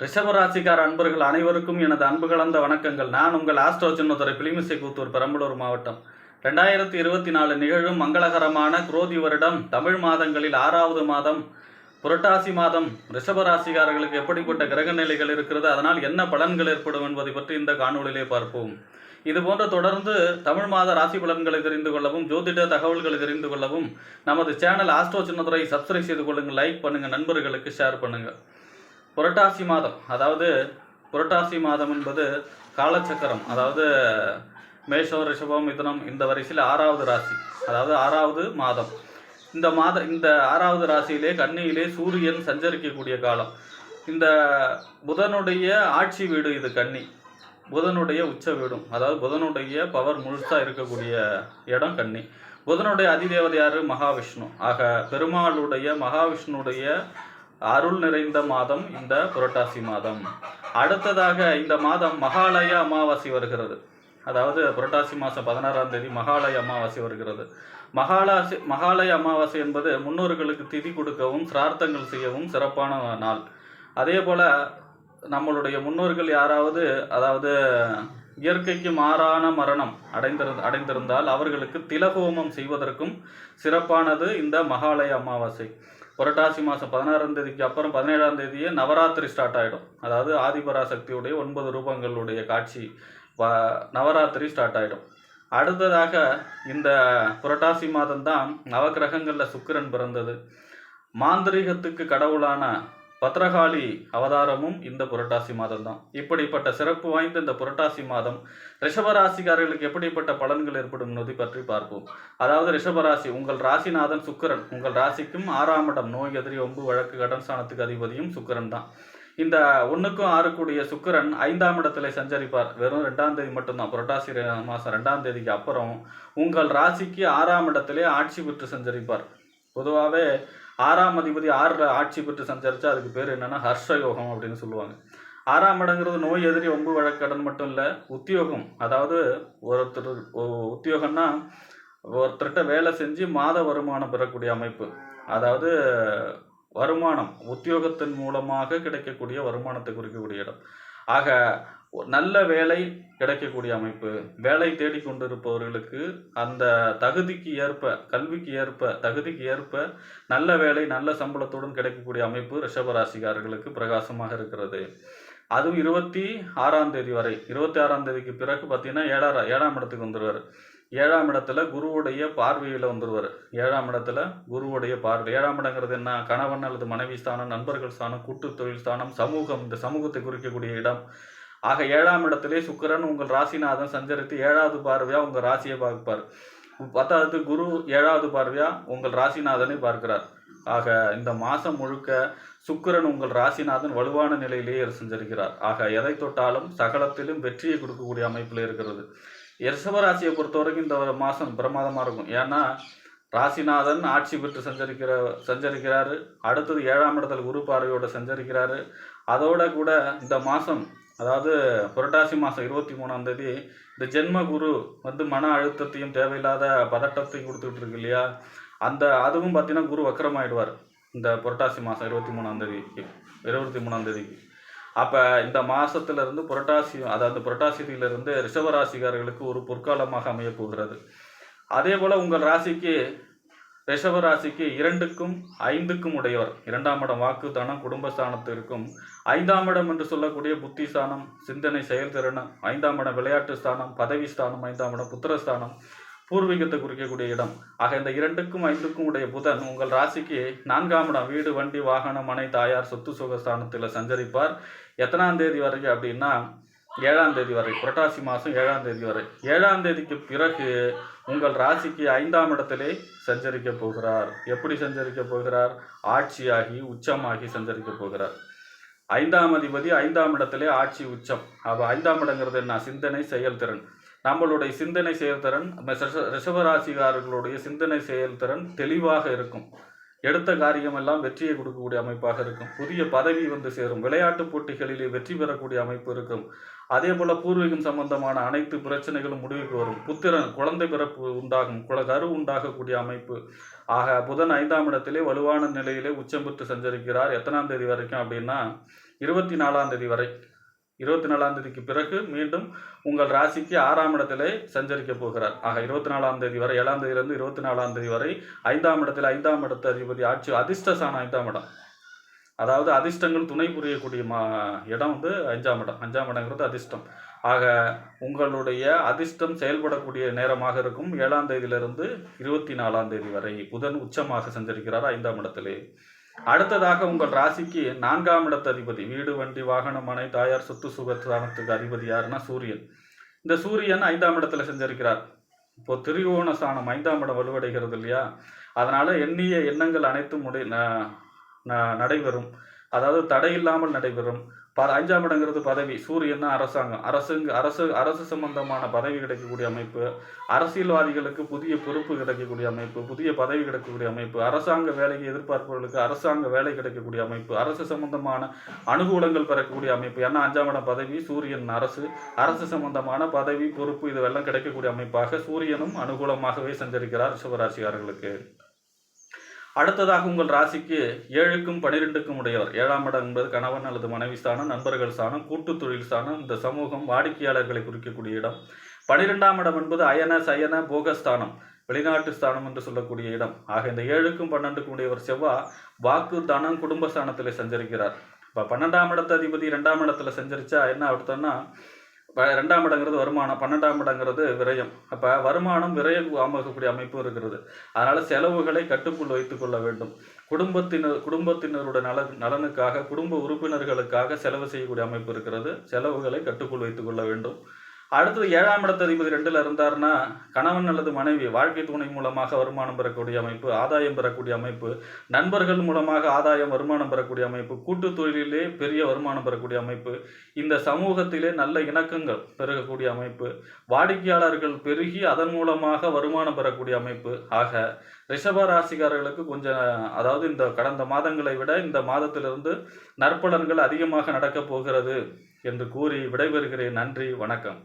ரிஷபராசிக்கார அன்பர்கள் அனைவருக்கும் எனது அன்பு கலந்த வணக்கங்கள். நான் உங்கள் ஆஸ்ட்ரோ சின்னதுரை பிலிமிசை கூத்தூர் பெரம்பலூர் மாவட்டம். ரெண்டாயிரத்தி இருபத்தி நாலு நிகழும் மங்களகரமான குரோதி வருடம் தமிழ் மாதங்களில் ஆறாவது மாதம். புரட்டாசி மாதம் ரிஷபராசிக்காரர்களுக்கு எப்படிப்பட்ட கிரக நிலைகள் இருக்கிறது அதனால் என்ன பலன்கள் ஏற்படும் என்பதை பற்றி இந்த காணொலியிலே பார்ப்போம். இது போன்ற தொடர்ந்து தமிழ் மாத ராசி பலன்களை தெரிந்து கொள்ளவும் ஜோதிட தகவல்களை தெரிந்து கொள்ளவும் நமது சேனல் ஆஸ்ட்ரோ சின்னதுரை சப்ஸ்கிரைப் செய்து கொள்ளுங்கள் லைக் பண்ணுங்கள் நண்பர்களுக்கு ஷேர் பண்ணுங்கள் புரட்டாசி மாதம் அதாவது புரட்டாசி மாதம் என்பது காலச்சக்கரம் அதாவது மேஷம் ரிஷபம் மிதனம் இந்த வரிசையில் ஆறாவது ராசி அதாவது ஆறாவது மாதம். இந்த மாத இந்த ஆறாவது ராசியிலே கன்னியிலே சூரியன் சஞ்சரிக்கக்கூடிய காலம். இந்த புதனுடைய ஆட்சி வீடு இது கன்னி. புதனுடைய உச்ச வீடும் அதாவது புதனுடைய பவர் முழுசாக இருக்கக்கூடிய இடம் கன்னி. புதனுடைய அதிதேவதையார் மகாவிஷ்ணு. ஆக பெருமாளுடைய மகாவிஷ்ணுடைய அருள் நிறைந்த மாதம் இந்த புரட்டாசி மாதம். அடுத்ததாக இந்த மாதம் மகாலய அமாவாசை வருகிறது. அதாவது புரட்டாசி மாதம் பதினாறாம் தேதி மகாலய அமாவாசை வருகிறது. மகாலாசி மகாலய அமாவாசை என்பது முன்னோர்களுக்கு திதி கொடுக்கவும் சிரார்த்தங்கள் செய்யவும் சிறப்பான நாள். அதே போல் நம்மளுடைய முன்னோர்கள் யாராவது அதாவது இயற்கைக்கு மாறான மரணம் அடைந்திரு அடைந்திருந்தால் அவர்களுக்கு திலகோமம் செய்வதற்கும் சிறப்பானது இந்த மகாலய அமாவாசை. புரட்டாசி மாதம் பதினாறாம் தேதிக்கு அப்புறம் பதினேழாம் தேதியே நவராத்திரி ஸ்டார்ட் ஆகிடும் அதாவது ஆதிபராசக்தியுடைய ஒன்பது ரூபங்களுடைய காட்சி வ- நவராத்திரி ஸ்டார்ட் ஆகிடும் அடுத்ததாக இந்த புரட்டாசி மாதம்தான் நவக்கிரகங்களில் சுக்கிரன் பிறந்தது. மாந்திரீகத்துக்கு கடவுளான பத்ரகாளி அவதாரமும் இந்த புரட்டாசி மாதம் தான் இப்படிப்பட்ட சிறப்பு வாய்ந்த இந்த புரட்டாசி மாதம் ரிஷபராசிக்காரர்களுக்கு எப்படிப்பட்ட பலன்கள் ஏற்படும் என்பதை பற்றி பார்ப்போம். அதாவது ரிஷபராசி உங்கள் ராசிநாதன் சுக்கிரன். உங்கள் ராசிக்கும் ஆறாம் இடம். நோய் எதிரி ஒம்பு வழக்கு கடன் ஸ்தானத்துக்கு அதிபதியும் சுக்கரன் தான் இந்த ஒன்றுக்கும் ஆறுக்கூடிய சுக்கிரன் ஐந்தாம் இடத்துல சஞ்சரிப்பார். வெறும் ரெண்டாம் தேதி மட்டும்தான். புரட்டாசி மாதம் ரெண்டாம் தேதிக்கு அப்புறம் உங்கள் ராசிக்கு ஆறாம் இடத்திலே ஆட்சி பெற்று சஞ்சரிப்பார். பொதுவாகவே ஆறாம் அதிபதி ஆறில் ஆட்சி பெற்று சஞ்சரிச்சா அதுக்கு பேர் என்னன்னா ஹர்ஷ யோகம் அப்படின்னு சொல்லுவாங்க. ஆறாம் இடங்கிறது நோய் எதிரி ஒம்பு வழக்கடன் மட்டும் இல்லை உத்தியோகம். அதாவது ஒருத்தர் உத்தியோகம்னா ஒருத்தர்கிட்ட வேலை செஞ்சு மாத வருமானம் பெறக்கூடிய அமைப்பு. அதாவது வருமானம் உத்தியோகத்தின் மூலமாக கிடைக்கக்கூடிய வருமானத்தை குறிக்கக்கூடிய இடம். ஆக நல்ல வேலை கிடைக்கக்கூடிய அமைப்பு வேலை தேடிக்கொண்டிருப்பவர்களுக்கு அந்த தகுதிக்கு ஏற்ப கல்விக்கு ஏற்ப தகுதிக்கு ஏற்ப நல்ல வேலை நல்ல சம்பளத்துடன் கிடைக்கக்கூடிய அமைப்பு ரிஷபராசிக்காரர்களுக்கு பிரகாசமாக இருக்கிறது. அதுவும் இருபத்தி ஆறாம் தேதி வரை இருபத்தி ஆறாம் தேதிக்கு பிறகு பார்த்தீங்கன்னா ஏழாம் ஏழாம் இடத்துக்கு வந்துடுவார் ஏழாம் இடத்துல குருவுடைய பார்வையில் வந்துடுவார் ஏழாம் இடத்துல குருவுடைய பார்வை. ஏழாம் இடங்கிறது என்ன? கணவன் அல்லது மனைவி ஸ்தானம் நண்பர்கள் ஸ்தானம் கூட்டு தொழில் ஸ்தானம் சமூகம் இந்த சமூகத்தை குறிக்கக்கூடிய இடம். ஆக ஏழாம் இடத்திலே சுக்கிரன் உங்கள் ராசிநாதன் சஞ்சரித்து ஏழாவது பார்வையாக உங்கள் ராசியை பார்ப்பார். பத்தாவது குரு ஏழாவது பார்வையாக உங்கள் ராசிநாதனை பார்க்கிறார். ஆக இந்த மாதம் முழுக்க சுக்கிரன் உங்கள் ராசிநாதன் வலுவான நிலையிலேயே சஞ்சரிக்கிறார். ஆக எதை தொட்டாலும் சகலத்திலும் வெற்றியை கொடுக்கக்கூடிய அமைப்பில் இருக்கிறது. ரிஷபராசியை பொறுத்த வரைக்கும் இந்த மாதம் பிரமாதமாக இருக்கும். ஏன்னா ராசிநாதன் ஆட்சி பெற்று சஞ்சரிக்கிற சஞ்சரிக்கிறாரு. அடுத்தது ஏழாம் இடத்துல குரு பார்வையோட சஞ்சரிக்கிறாரு. அதோட கூட இந்த மாதம் அதாவது புரட்டாசி மாதம் இருபத்தி மூணாம் தேதி இந்த ஜென்ம குரு வந்து மன அழுத்தத்தையும் தேவையில்லாத பதட்டத்தையும் கொடுத்துட்டு இருக்கு இல்லையா? அந்த அதுவும் பார்த்தீங்கன்னா குரு வக்கரமாயிடுவார். இந்த புரட்டாசி மாதம் இருபத்தி மூணாம் தேதிக்கு இருபத்தி மூணாம் தேதிக்கு. அப்போ இந்த மாதத்துலேருந்து புரட்டாசி அதாவது புரட்டாசியிலிருந்து ரிஷபராசிக்காரர்களுக்கு ஒரு பொற்காலமாக அமைய போகிறது அதே போல் உங்கள் ராசிக்கு ரிஷபராசிக்கு இரண்டுக்கும் ஐந்துக்கும் உடையவர். இரண்டாம் இடம் வாக்குத்தானம் குடும்பஸ்தானத்திற்கும். ஐந்தாம் இடம் என்று சொல்லக்கூடிய புத்திஸ்தானம் சிந்தனை செயல்திறன். ஐந்தாம் இடம் விளையாட்டு ஸ்தானம் பதவி ஸ்தானம். ஐந்தாம் இடம் புத்திரஸ்தானம். பூர்வீகத்தை குறிக்கக்கூடிய இடம். ஆக இந்த இரண்டுக்கும் ஐந்துக்கும் உடைய புதன் உங்கள் ராசிக்கு நான்காம் இடம். வீடு வண்டி வாகனம் மனை தாயார் சொத்து சுகஸ்தானத்தில் சஞ்சரிப்பார். எத்தனாம் தேதி வரைக்கும் அப்படின்னா ஏழாம் தேதி வரை புரட்டாசி மாதம் ஏழாம் தேதி வரை. ஏழாம் தேதிக்கு பிறகு உங்கள் ராசிக்கு ஐந்தாம் இடத்திலே சஞ்சரிக்க போகிறார். எப்படி சஞ்சரிக்க போகிறார்? ஆட்சியாகி உச்சமாகி சஞ்சரிக்க போகிறார். ஐந்தாம் அதிபதி ஐந்தாம் இடத்திலே ஆட்சி உச்சம். அப்போ ஐந்தாம் இடங்கிறது என்ன? சிந்தனை செயல்திறன். நம்மளுடைய சிந்தனை செயல்திறன் ரிஷபராசிகாரர்களுடைய சிந்தனை செயல்திறன் தெளிவாக இருக்கும். எடுத்த காரியமெல்லாம் வெற்றியை கொடுக்கக்கூடிய அமைப்பாக இருக்கும். புதிய பதவி வந்து சேரும். விளையாட்டுப் போட்டிகளிலே வெற்றி பெறக்கூடிய அமைப்பு இருக்கும். அதே போல பூர்வீகம் சம்பந்தமான அனைத்து பிரச்சனைகளும் முடிவுக்கு வரும். புத்திரன் குழந்தை பிறப்பு உண்டாகும். குல கரு உண்டாகக்கூடிய அமைப்பு. ஆக புதன் ஐந்தாம் இடத்திலே வலுவான நிலையிலே உச்சம் பெற்று சஞ்சரிக்கிறார். எத்தனாம் தேதி வரைக்கும் அப்படின்னா இருபத்தி நாலாம் தேதி வரை. இருபத்தி நாலாம் தேதிக்கு பிறகு மீண்டும் உங்கள் ராசிக்கு ஆறாம் இடத்திலே சஞ்சரிக்க போகிறார். ஆக இருபத்தி நாலாம் தேதி வரை ஏழாம் தேதியிலிருந்து இருபத்தி நாலாம் தேதி வரை ஐந்தாம் இடத்தில் ஐந்தாம் இடத்த அதிபதி ஆட்சி அதிர்ஷ்டசான ஐந்தாம் இடம். அதாவது அதிர்ஷ்டங்கள் துணை புரியக்கூடிய மா இடம் வந்து அஞ்சாம் இடம். அஞ்சாம் இடங்கிறது அதிர்ஷ்டம். ஆக உங்களுடைய அதிர்ஷ்டம் செயல்படக்கூடிய நேரமாக இருக்கும். ஏழாம் தேதியிலிருந்து இருபத்தி நாலாம் தேதி வரை புதன் உச்சமாக சஞ்சரிக்கிறார் ஐந்தாம் இடத்திலே. அடுத்ததாக உங்கள் ராசிக்கு நான்காம் இடத்து அதிபதி வீடு வண்டி வாகனம் மனை தாயார் சொத்து சுகத்தானத்துக்கு அதிபதி யாருன்னா சூரியன். இந்த சூரியன் ஐந்தாம் இடத்துல செஞ்சிருக்கிறார் இப்போ திரிகோண ஸ்தானம் ஐந்தாம் இடம் வலுவடைகிறது இல்லையா? அதனால எண்ணிய எண்ணங்கள் அனைத்தும் முடி ந- ந- நடைபெறும். அதாவது தடை இல்லாமல் நடைபெறும். ப அஞ்சாம் இடங்கிறது பதவி. சூரியன்னா அரசாங்கம். அரசுங்க அரசு அரசு சம்பந்தமான பதவி கிடைக்கக்கூடிய அமைப்பு. அரசியல்வாதிகளுக்கு புதிய பொறுப்பு கிடைக்கக்கூடிய அமைப்பு புதிய பதவி கிடைக்கக்கூடிய அமைப்பு. அரசாங்க வேலையை எதிர்பார்ப்பவர்களுக்கு அரசாங்க வேலை கிடைக்கக்கூடிய அமைப்பு. அரசு சம்பந்தமான அனுகூலங்கள் பெறக்கூடிய அமைப்பு. ஏன்னா அஞ்சாம் இடம் பதவி சூரியன் அரசு. அரசு சம்பந்தமான பதவி பொறுப்பு இதுவெல்லாம் கிடைக்கக்கூடிய அமைப்பாக சூரியனும் அனுகூலமாகவே சஞ்சரிக்கிறார் சிவராசிக்காரர்களுக்கு. அடுத்ததாக உங்கள் ராசிக்கு ஏழுக்கும் பனிரெண்டுக்கும் உடையவர். ஏழாம் இடம் என்பது கணவன் அல்லது மனைவி ஸ்தானம் நண்பர்கள் ஸ்தானம் கூட்டு தொழில் ஸ்தானம் இந்த சமூகம் வாடிக்கையாளர்களை குறிக்கக்கூடிய இடம். பனிரெண்டாம் இடம் என்பது அயன சயன போகஸ்தானம் வெளிநாட்டு ஸ்தானம் என்று சொல்லக்கூடிய இடம். ஆக இந்த ஏழுக்கும் பன்னெண்டுக்கும் உடையவர் செவ்வா வாக்கு தனம் குடும்பஸ்தானத்திலே சஞ்சரிக்கிறார். இப்போ பன்னெண்டாம் இடத்த அதிபதி ரெண்டாம் இடத்துல சஞ்சரிச்சா என்ன அர்த்தம்னா ரெண்டாம் இடங்கிறது வருமானம் பன்னெண்டாம் இடங்கிறது விரயம். அப்போ வருமானம் விரயம் அமைக்கக்கூடிய அமைப்பு இருக்கிறது. அதனால் செலவுகளை கட்டுக்குள் வைத்துக்கொள்ள வேண்டும். குடும்பத்தினர் குடும்பத்தினரோட நல நலனுக்காக குடும்ப உறுப்பினர்களுக்காக செலவு செய்யக்கூடிய அமைப்பு இருக்கிறது. செலவுகளை கட்டுக்குள் வைத்துக்கொள்ள வேண்டும். அடுத்தது ஏழாம் இடத்து அதிபதி ரெண்டில் இருந்தார்னா கணவன் அல்லது மனைவி வாழ்க்கை துணை மூலமாக வருமானம் பெறக்கூடிய அமைப்பு ஆதாயம் பெறக்கூடிய அமைப்பு நண்பர்கள் மூலமாக ஆதாயம் வருமானம் பெறக்கூடிய அமைப்பு கூட்டு தொழிலிலே பெரிய வருமானம் பெறக்கூடிய அமைப்பு இந்த சமூகத்திலே நல்ல இணக்கங்கள் பெருகக்கூடிய அமைப்பு வாடிக்கையாளர்கள் பெருகி அதன் மூலமாக வருமானம் பெறக்கூடிய அமைப்பு. ஆக ரிஷப ராசிக்காரர்களுக்கு கொஞ்சம் அதாவது இந்த கடந்த மாதங்களை விட இந்த மாதத்திலிருந்து நற்பலன்கள் அதிகமாக நடக்கப் போகிறது என்று கூறி விடைபெறுகிறேன். நன்றி வணக்கம்.